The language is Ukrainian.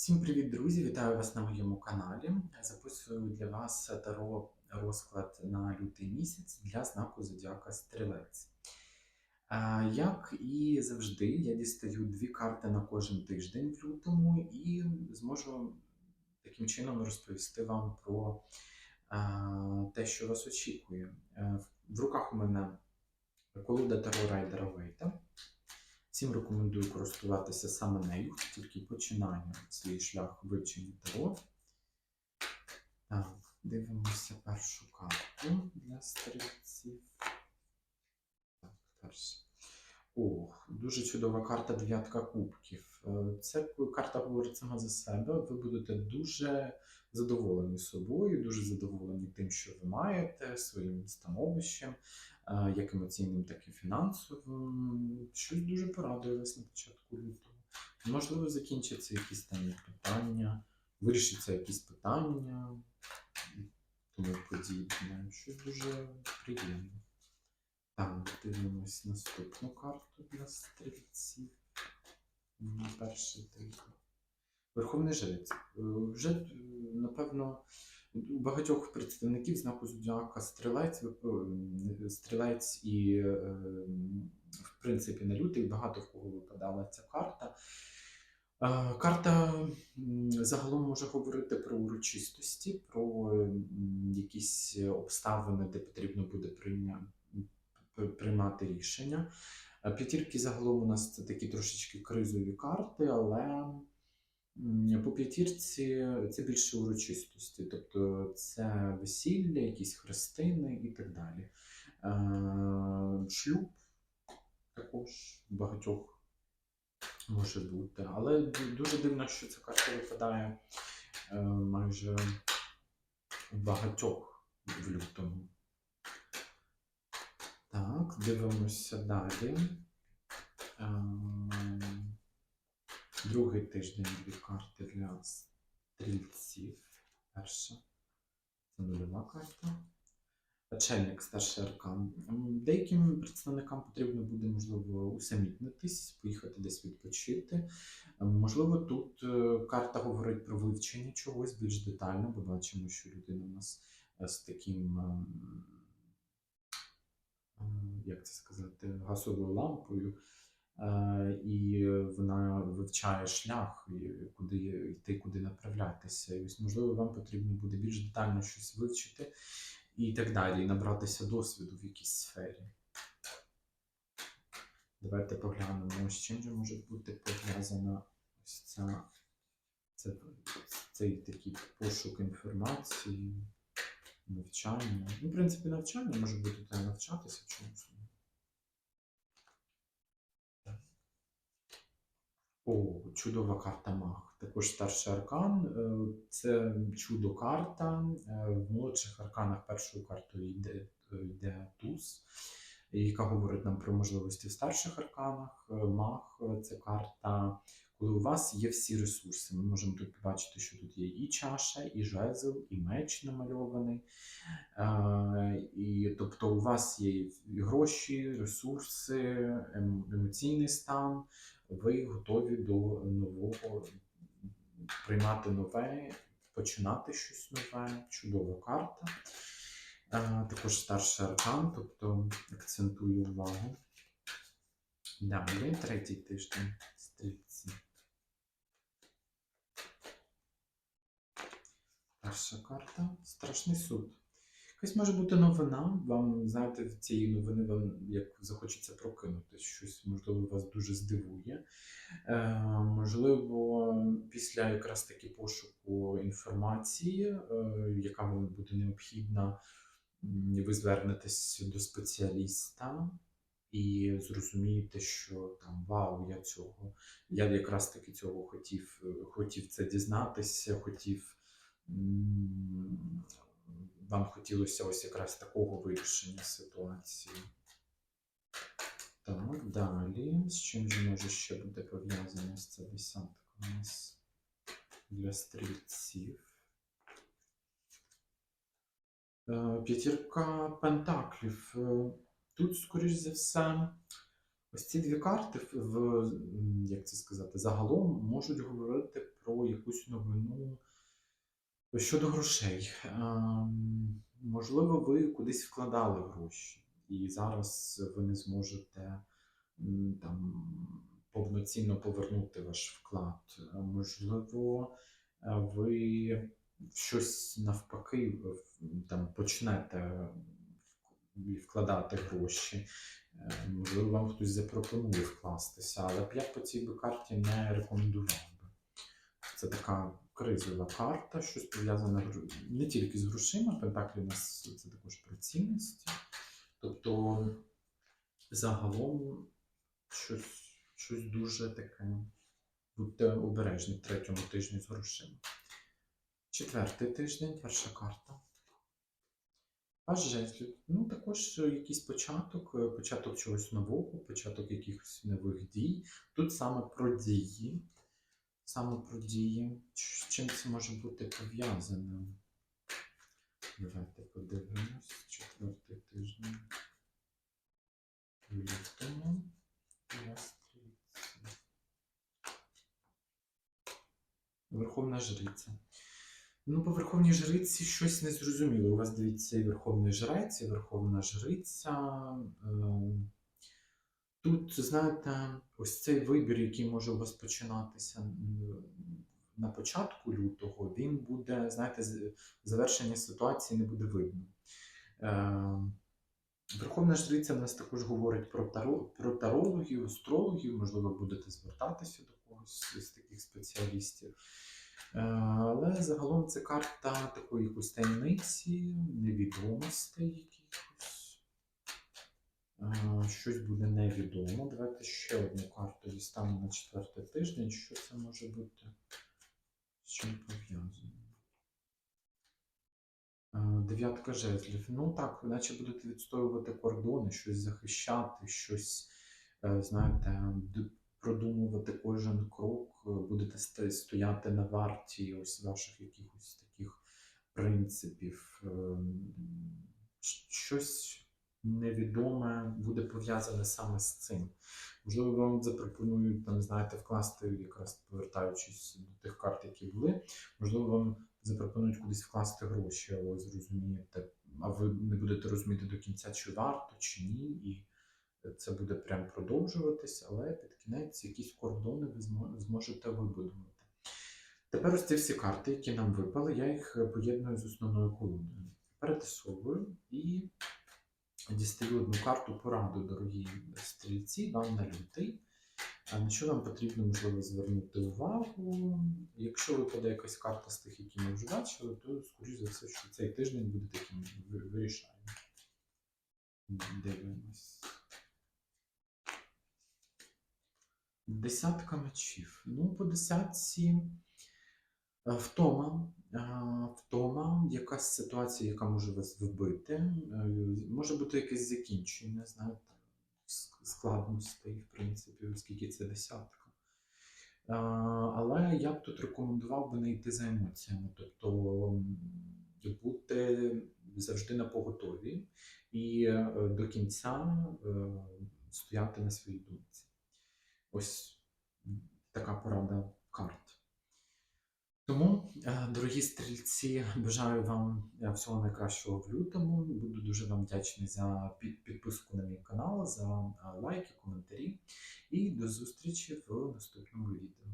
Всім привіт, друзі! Вітаю вас на моєму каналі. Записую для вас таро розклад на лютий місяць для знаку Зодіака Стрілець. Як і завжди, я дістаю дві карти на кожен тиждень в лютому і зможу таким чином розповісти вам про те, що вас очікує. Е, В руках у мене колода Таро Райдера Вейта. Всім рекомендую користуватися саме нею, тільки починає свій шлях вивчення таро. Так, дивимося першу карту для стрільців. Так, перша. Ох, дуже чудова карта дев'ятка кубків. Е, Ця карта говорить сама за себе. Ви будете дуже задоволені собою, дуже задоволені тим, що ви маєте, своїм становищем, як емоційним, так і фінансовим. Щось дуже порадує вас на початку лютого. Можливо, закінчаться якісь там питання, вирішаться якісь питання тому подібне. Щось дуже приємне. Так, дивимось наступну карту для стрільців. Перший тиждень. Верховний жрець. Е, Вже, е, напевно, у багатьох представників знаку зодіака стрілець, е, стрілець і, е, в принципі, на лютий багато в кого випадала ця карта. Е, Карта загалом може говорити про урочистості, про якісь обставини, де потрібно буде приймати рішення. П'ятірки загалом у нас це такі трошечки кризові карти, але по п'ятірці це більше урочистості, тобто це весілля, якісь хрестини і так далі. Е, Шлюб також багатьох може бути. Але дуже дивно, що ця карта випадає е, майже багатьох в лютому. Так, дивимося далі. Другий тиждень дві карти для стрільців. Перша. Це нульова карта. Очельник старший аркан. Деяким представникам потрібно буде, можливо, усамітнитись, поїхати десь відпочити. Можливо, тут е, карта говорить про вивчення чогось більш детально, бо бачимо, що людина у нас е, з таким, ем, ем, як це сказати, газовою лампою. Е, І вона вивчає шлях, куди йти, куди направлятися. І ось, можливо, вам потрібно буде більш детально щось вивчити і так далі, і набратися досвіду в якійсь сфері. Давайте поглянемо, з чим же може бути пов'язана ось ця, це, цей такий пошук інформації, навчання. Ну, в принципі, навчання може бути навчатися чомусь. О, чудова карта Маг. Також старший аркан. Е, Це чудо карта. Е, В молодших арканах першою картою йде, е, йде туз, яка говорить нам про можливості в старших арканах. Маг це карта, коли у вас є всі ресурси. Ми можемо тут побачити, що тут є і чаша, і жезл, і меч намальований. І, тобто у вас є і гроші, ресурси, ем- емоційний стан ви готові до нового приймати нове, починати щось нове, чудова карта. Е, Також старший аркан, тобто акцентую увагу. Далі, третій тиждень стрільці. Перша карта страшний суд. Якась може бути новина, вам, знаєте, в цієї новини вам як захочеться прокинути, щось, можливо, вас дуже здивує. Е, можливо, після якраз таки пошуку інформації, е, яка вам буде необхідна, ви звернетесь до спеціаліста і зрозумієте, що там вау, я цього, я якраз таки цього хотів, е, хотів це дізнатися, хотів. Вам хотілося ось якраз такого вирішення ситуації. Так, далі. З чим же може ще бути пов'язано з ця десятка у нас для стрільців? Е, П'ятірка пентаклів. Е, Тут, скоріш за все, ось ці дві карти в, як це сказати, загалом можуть говорити про якусь новину щодо грошей. Ем, Можливо, ви кудись вкладали гроші, і зараз ви не зможете там повноцінно повернути ваш вклад. Можливо, е, ви щось навпаки там почнете вкладати гроші. Е, Можливо, вам хтось запропонує вкластися, але я по цій би карті не рекомендував би. Це така кризова карта, щось пов'язане не тільки з грошима, Пентаклі у нас це також про цінності. Тобто, загалом щось, щось дуже таке. Будьте обережні в третьому тижні з грошима. Четвертий тиждень, перша карта. Паж жезлів. Ну, також якийсь початок, е, початок чогось нового, початок якихось нових дій. Тут саме про дії. Саме про дії. З чим це може бути пов'язане? Давайте подивимось. Четвертий тиждень. Лютому. Верховна жриця. Ну, по Верховній жриці щось незрозуміло. У вас дивіться і Верховний жрець, і Верховна жриця. Ем, Тут, знаєте, ось цей вибір, який може у вас починатися на початку лютого, він буде, знаєте, завершення ситуації не буде видно. Ем, Верховна жриця в нас також говорить про, таро, про тарологів, астрологів, можливо, будете звертатися до когось з таких спеціалістів. Е, Але загалом це карта такої якоїсь таємниці, невідомостей Щось буде невідомо. Давайте ще одну карту дістанемо на четвертий тиждень. Що це може бути? З чим пов'язано? Дев'ятка жезлів. Ну так, наче будете відстоювати кордони, щось захищати, щось, е, знаєте, продумувати кожен крок, е, будете стояти на варті ось ваших якихось таких принципів. Ем, Щось невідоме буде пов'язане саме з цим. Можливо, вам запропонують там, знаєте, вкласти, якраз повертаючись до тих карт, які були, можливо, вам запропонують кудись вкласти гроші, але зрозумієте, а ви не будете розуміти до кінця, чи варто, чи ні, і це буде прям продовжуватись, але під кінець якісь кордони ви зможете вибудувати. Тепер ось ці всі карти, які нам випали, я їх поєдную з основною колоною. Перетасовую і дістаю одну карту пораду, дорогі стрільці, вам на лютий. На що вам потрібно, можливо, звернути увагу? Якщо випаде якась карта з тих, які ми вже бачили, то, скоріш за все, що цей тиждень буде таким вирішальним. Дивимось. Десятка мечів. Ну, по десятці втома. е, Втома, якась ситуація, яка може вас вбити. е, Може бути якесь закінчення, знаєте, с- складностей, в принципі, оскільки це десятка. Е, Але я б тут рекомендував би не йти за емоціями, тобто бути завжди на поготові і е, до кінця е, стояти на своїй думці. Ось така порада е, дорогі стрільці, бажаю вам е, всього найкращого в лютому. Буду дуже вам вдячний за підписку на мій канал, за е, лайки, коментарі. І до зустрічі в наступному відео.